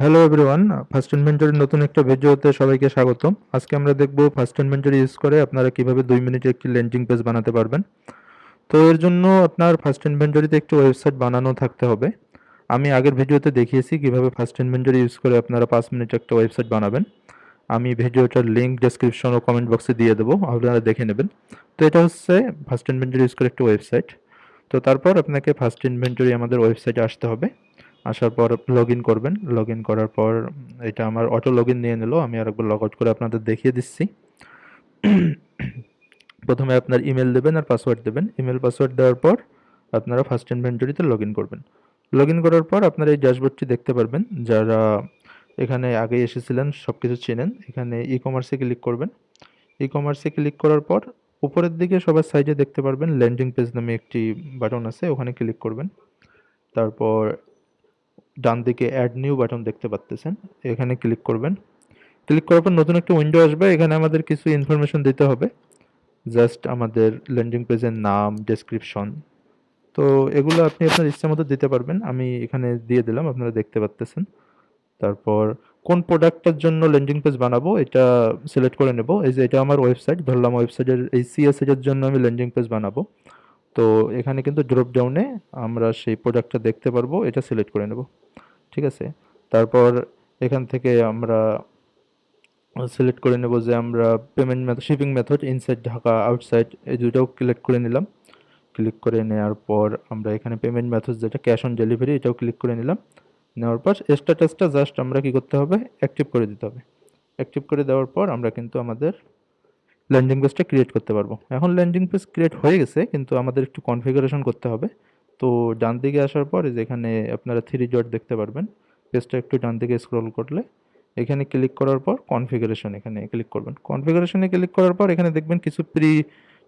Hello everyone first ইনভেন্টরির নতুন একটা ভিডিওতে সবাইকে স্বাগতম। আজকে আমরা দেখব ফার্স্ট ইনভেন্টরি ইউজ করে আপনারা কীভাবে দুই মিনিটে একটি ল্যান্ডিং পেজ বানাতে পারবেন। তো এর জন্য আপনার ফার্স্ট ইনভেন্টরিতে একটি ওয়েবসাইট বানানো থাকতে হবে। আমি আগের ভিডিওতে দেখিয়েছি কীভাবে ফার্স্ট ইনভেন্টরি ইউজ করে আপনারা পাঁচ মিনিটে একটা ওয়েবসাইট বানাবেন। আমি ভিডিওটার লিঙ্ক ডেসক্রিপশন ও কমেন্ট বক্সে দিয়ে দেবো, আপনারা দেখে নেবেন। তো এটা হচ্ছে ফার্স্ট ইনভেন্টরি ইউজ করে একটি ওয়েবসাইট তো তারপর আপনাকে ফার্স্ট ইনভেন্টরি আমাদের ওয়েবসাইটে আসতে হবে। আসার পর লগ ইন করবেন। লগ ইন করার পর এটা আমার অটো লগ ইন নিয়ে নিল। আমি আরেকবার লগ আউট করে আপনাদের দেখিয়ে দিচ্ছি। প্রথমে আপনার ইমেল দেবেন আর পাসওয়ার্ড দেবেন। ইমেল পাসওয়ার্ড দেওয়ার পর আপনারা ফার্স্ট ইনভেন্টরিতে লগ ইন করবেন। লগ ইন করার পর আপনারা এই ড্যাশবোর্ডটি দেখতে পারবেন। যারা এখানে আগে এসেছিলেন সব কিছু চেনেন। এখানে ই কমার্সে ক্লিক করবেন। ই কমার্সে ক্লিক করার পর উপরের দিকে সবার সাইডে দেখতে পারবেন। ল্যান্ডিং পেজ নামে একটি বাটন আছে, ওখানে ক্লিক করবেন। তারপর ডান দিকে অ্যাড নিউ বাটন দেখতে পাচ্তেছেন এখানে ক্লিক করবেন। ক্লিক করার পর নতুন একটা উইন্ডো আসবে। এখানে আমাদের কিছু ইনফরমেশন দিতে হবে। জাস্ট আমাদের ল্যান্ডিং পেজের নাম ডেসক্রিপশন তো এগুলো আপনি আপনার ইচ্ছা মতো দিতে পারবেন। আমি এখানে দিয়ে দিলাম, আপনারা দেখতে পাচ্তেছেন তারপর কোন প্রোডাক্টের জন্য ল্যান্ডিং পেজ বানাবো, এটা সিলেক্ট করে নেব। এই যে এটা আমার ওয়েবসাইট ধরলাম ওয়েবসাইটের এই সিএসএস এর জন্য আমি ল্যান্ডিং পেজ বানাবো। তো এখানে কিন্তু ড্রপ ডাউনে আমরা সেই প্রোডাক্টটা দেখতে পারব, এটা সিলেক্ট করে নেব। ঠিক আছে? তারপর এখান থেকে আমরা সিলেক্ট করে নেব যে আমরা payment method shipping method inside Dhaka outside এই দুটাও ক্লিক করে নিলাম। ক্লিক করে নেওয়ার পর আমরা এখানে পেমেন্ট মেথড যেটা ক্যাশ অন ডেলিভারি এটাও ক্লিক করে নিলাম। নেওয়ার পর স্ট্যাটাসটা জাস্ট আমরা কি করতে হবে? অ্যাক্টিভ করে দিতে হবে। অ্যাক্টিভ করে দেওয়ার পর আমরা কিন্তু আমাদের ল্যান্ডিং পেজটা ক্রিয়েট করতে পারব। এখন ল্যান্ডিং পেজ ক্রিয়েট হয়ে গেছে, কিন্তু আমাদের একটু কনফিগারেশন করতে হবে। তো ডান দিকে আসার পর এই যে এখানে আপনারা থ্রি ডট দেখতে পারবেন। পেজটা একটু ডান দিকে স্ক্রল করলে এখানে ক্লিক করার পর কনফিগারেশন এখানে ক্লিক করবেন। কনফিগারেশনে ক্লিক করার পর এখানে দেখবেন কিছু প্রি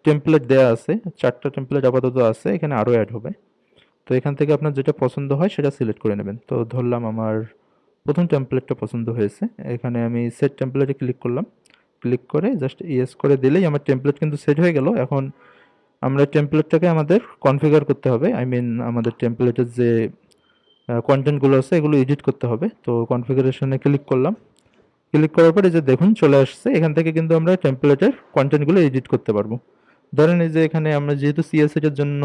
টেমপ্লেট দেওয়া আছে, চারটা টেমপ্লেট আপাতত আছে, এখানে আরও অ্যাড হবে। তো এখান থেকে আপনার যেটা পছন্দ হয় সেটা সিলেক্ট করে নেবেন। তো ধরলাম আমার প্রথম টেমপ্লেটটা পছন্দ হয়েছে। এখানে আমি সেট টেমপ্লেটে ক্লিক করলাম। ক্লিক করে জাস্ট ইয়েস করে দিলেই আমার টেমপ্লেট কিন্তু সেট হয়ে গেল। এখন আমরা টেমপ্লেটটাকে আমাদের কনফিগার করতে হবে। আই মিন আমাদের টেমপ্লেটের যে কন্টেন্টগুলো আছে, এগুলো এডিট করতে হবে। তো কনফিগারেশনে ক্লিক করলাম। ক্লিক করার পরে যে দেখুন, চলে আসছে। এখান থেকে কিন্তু আমরা টেমপ্লেটের কন্টেন্টগুলো এডিট করতে পারব। ধরেন এই যে এখানে আমরা যেহেতু সিএসএস এর জন্য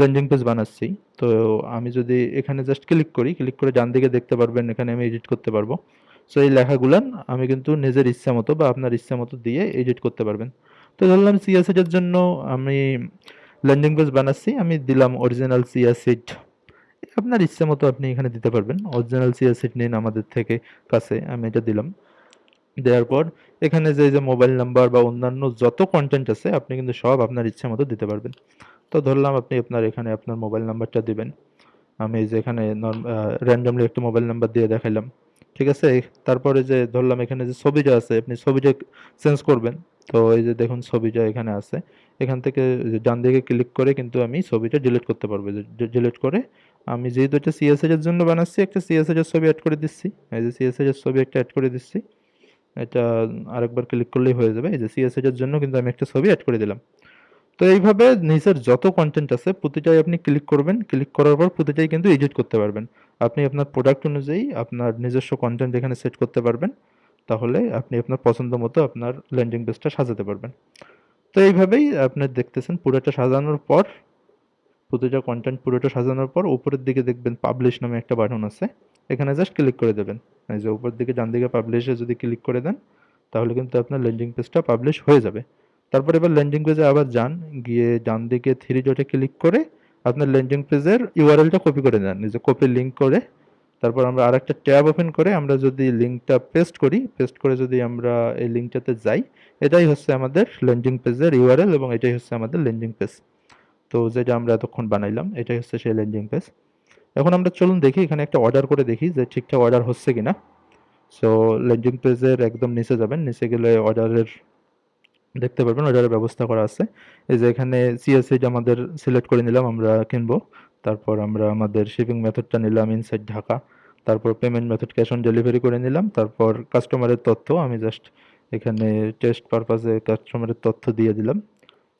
ল্যান্ডিং পেজ বানাচ্ছি, তো আমি যদি এখানে জাস্ট ক্লিক করি ক্লিক করে ডান দিকে দেখতে পারবেন, এখানে আমি এডিট করতে পারব। সো এই লেখাগুলান আমি কিন্তু নিজের ইচ্ছা মতো বা আপনার ইচ্ছা মতো দিয়ে এডিট করতে পারবেন। তো ধরলাম এর জন্য আমি ল্যান্ডিং পেজ বানাচ্ছি, আমি দিলাম অরিজিনাল সিএসএড আপনার ইচ্ছে মতো আপনি এখানে দিতে পারবেন। অরিজিনাল সিএসএড নিন আমাদের থেকে কাছে, আমি এটা দিলাম। দেওয়ার পর এখানে যে যে মোবাইল নাম্বার বা অন্যান্য যত কন্টেন্ট আছে, আপনি কিন্তু সব আপনার ইচ্ছে মতো দিতে পারবেন। তো ধরলাম আপনি আপনার এখানে আপনার মোবাইল নাম্বারটা দিবেন। আমি যে এখানে র্যান্ডমলি একটা মোবাইল নাম্বার দিয়ে দেখাইলাম। ঠিক আছে? তারপরে যে ধরলাম এখানে যে ছবিটা আছে, আপনি ছবিটা চেঞ্জ করবেন, তো এই যে দেখুন ছবিটা এখানে আছে, এখান থেকে ডান দিকে ক্লিক করে কিন্তু আমি ছবিটা ডিলিট করতে পারব। ডিলিট করে আমি যেহেতু এটা সিএসএস এর জন্য বানাচ্ছি, একটা সিএসএস এর ছবি অ্যাড করে দিচ্ছি। এই যে সিএসএস এর ছবি একটা অ্যাড করে দিচ্ছি। এটা আরেকবার ক্লিক করলেই হয়ে যাবে। এই যে সিএসএস এর জন্য কিন্তু আমি একটা ছবি অ্যাড করে দিলাম। তো এইভাবে নিচের যত কন্টেন্ট আছে, প্রতিটাই আপনি ক্লিক করবেন। ক্লিক করার পর প্রতিটাই কিন্তু এডিট করতে পারবেন। আপনি আপনার প্রোডাক্ট অনুযায়ী আপনার নিজস্ব কন্টেন্ট এখানে সেট করতে পারবেন, তাহলে আপনি আপনার পছন্দ মতো আপনার ল্যান্ডিং পেজটা সাজাতে পারবেন। তো এইভাবেই আপনি দেখতেছেন পুরোটা সাজানোর পর, প্রতিটা কন্টেন্ট পুরোটা সাজানোর পর উপরের দিকে দেখবেন পাবলিশ নামে একটা বাটন আছে। এখানে জাস্ট ক্লিক করে দেবেন। এই যে উপর দিকে, ডান দিকে পাবলিশে যদি ক্লিক করে দেন, তাহলে কিন্তু আপনার ল্যান্ডিং পেজটা পাবলিশ হয়ে যাবে। তারপর এবার ল্যান্ডিং পেজে আবার যান, গিয়ে ডান দিকে থ্রি ডটে ক্লিক করে আপনার ল্যান্ডিং পেজের ইউআরএলটা কপি করে নেন। যে কপি লিঙ্ক করে, তারপর আমরা আরেকটা ট্যাব ওপেন করে আমরা যদি লিঙ্কটা পেস্ট করি পেস্ট করে যদি আমরা এই লিঙ্কটাতে যাই, এটাই হচ্ছে আমাদের ল্যান্ডিং পেজের ইউআরএল এবং এটাই হচ্ছে আমাদের ল্যান্ডিং পেজ তো যেটা আমরা এতক্ষণ বানাইলাম, এটাই হচ্ছে সেই ল্যান্ডিং পেজ এখন আমরা চলুন দেখি, এখানে একটা অর্ডার করে দেখি যে ঠিকঠাক অর্ডার হচ্ছে কিনা। সো ল্যান্ডিং পেজের একদম নিচে যাবেন, নিচে গেলে অর্ডারের দেখতে পারবেন অর্ডারের ব্যবস্থা করা আছে। এই যে এখানে সিএসএইচ আমাদের সিলেক্ট করে নিলাম, আমরা কিনবো। তারপর আমরা আমাদের শিপিং মেথডটা নিলাম ইনসাইড ঢাকা। তারপর payment method cash on delivery করে নিলাম। তারপর কাস্টমারের তথ্য, আমি জাস্ট এখানে টেস্ট পারপাসে কাস্টমারের তথ্য দিয়ে দিলাম।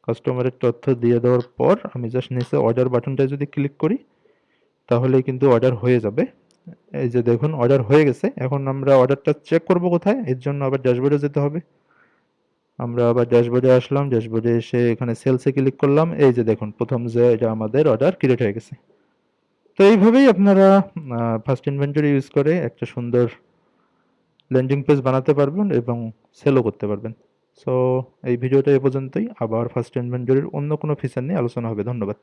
কাস্টমারের তথ্য দিয়ে দেওয়ার পর আমি জাস্ট নিচে অর্ডার বাটনটা যদি ক্লিক করি তাহলে কিন্তু অর্ডার হয়ে যাবে। এই যে দেখুন অর্ডার হয়ে গেছে। এখন আমরা অর্ডারটা চেক করব কোথায়? এর জন্য আবার ড্যাশবোর্ডে যেতে হবে। আমরা আবার ড্যাশবোর্ডে আসলাম ড্যাশবোর্ডে এসে এখানে সেলসে ক্লিক করলাম, এই যে দেখুন, প্রথম যে এটা আমাদের অর্ডার ক্রিয়েট হয়ে গেছে। তো এইভাবেই আপনারা ফার্স্ট ইনভেন্টরি ইউজ করে একটা সুন্দর ল্যান্ডিং পেজ বানাতে পারবেন এবং সেলও করতে পারবেন। সো এই ভিডিওটা এ পর্যন্তই। আবার ফার্স্ট ইনভেন্টরির অন্য কোনো ফিচার নিয়ে আলোচনা হবে। ধন্যবাদ।